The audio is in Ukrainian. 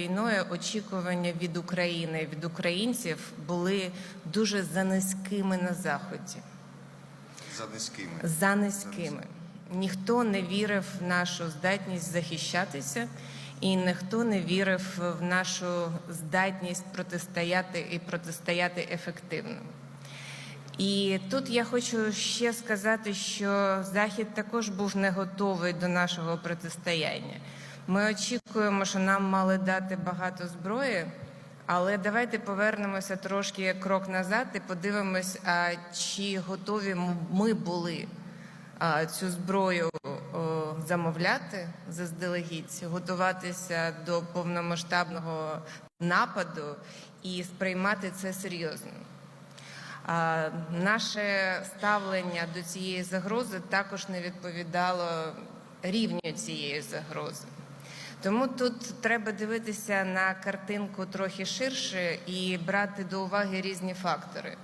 війною очікування від України, від українців були дуже за низькими на заході. За низькими. За низькими. Ніхто не вірив в нашу здатність захищатися, і ніхто не вірив в нашу здатність протистояти і протистояти ефективно. І тут я хочу ще сказати, що Захід також був не готовий до нашого протистояння. Ми очікуємо, що нам мали дати багато зброї, але давайте повернемося трошки крок назад і подивимось, чи готові ми були цю зброю замовляти заздалегідь, готуватися до повномасштабного нападу і сприймати це серйозно. Наше ставлення до цієї загрози також не відповідало рівню цієї загрози. Тому тут треба дивитися на картинку трохи ширше і брати до уваги різні фактори.